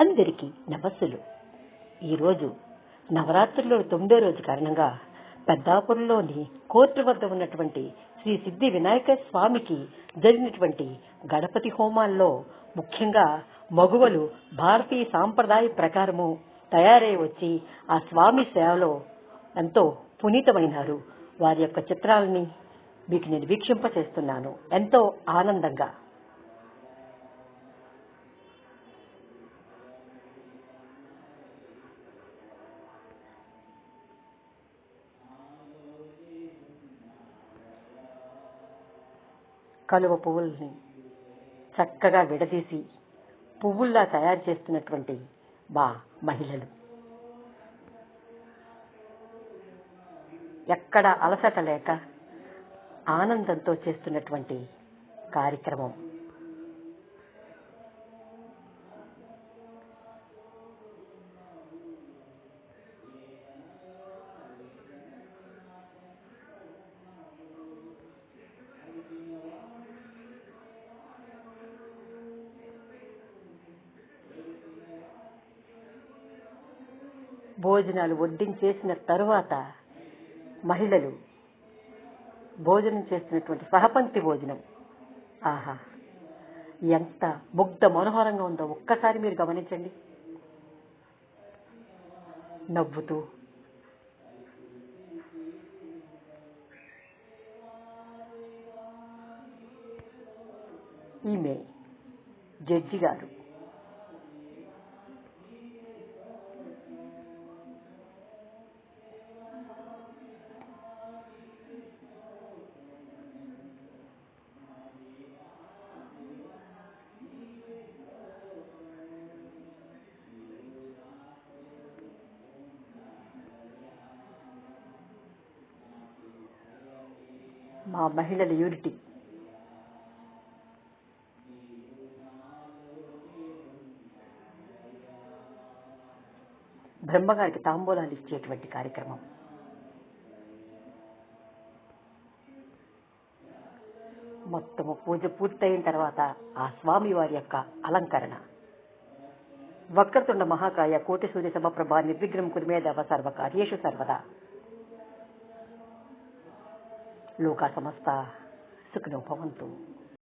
అందరికీ నమస్సులు. ఈరోజు నవరాత్రుల్లో తొమ్మిదో రోజు కారణంగా పెద్దాపురంలోని కోర్టు వద్ద ఉన్నటువంటి శ్రీ సిద్ధి వినాయక స్వామికి జరిగినటువంటి గణపతి హోమాల్లో ముఖ్యంగా మగువలు భారతీయ సాంప్రదాయ ప్రకారము తయారై వచ్చి ఆ స్వామి సేవలో ఎంతో పునీతమైనారు. వారి యొక్క చిత్రాలని మీకు నేను వీక్షింపచేస్తున్నాను. ఎంతో ఆనందంగా. కలువ పువ్వుల్ని చక్కగా విడదీసి పువ్వుల్లా తయారు చేస్తున్నటువంటి మా మహిళలు. ఎక్కడ అలసట లేక ఆనందంతో చేస్తున్నటువంటి కార్యక్రమం. భోజనాలు వడ్డించేసిన తరువాత మహిళలు భోజనం చేస్తున్నటువంటి సహపంక్తి భోజనం. ఆహా ఎంత ముగ్ధ మనోహరంగా ఉందో ఒక్కసారి మీరు గమనించండి. నవ్వుతూ ఈమె జడ్జి గారు. మా మహిళల యూనిటీ బ్రహ్మగారికి తాంబూలాలు ఇచ్చేటువంటి కార్యక్రమం. మొత్తము పూజ పూర్తయిన తర్వాత ఆ స్వామి వారి యొక్క అలంకరణ. వక్రతుండ మహాకాయ కోటి సూర్య సమప్రభ నిర్విఘ్నం కురిమేదవ సర్వకార్యేషు సర్వదా. โลกาสมัสตา สึกหนพ่อคันตุ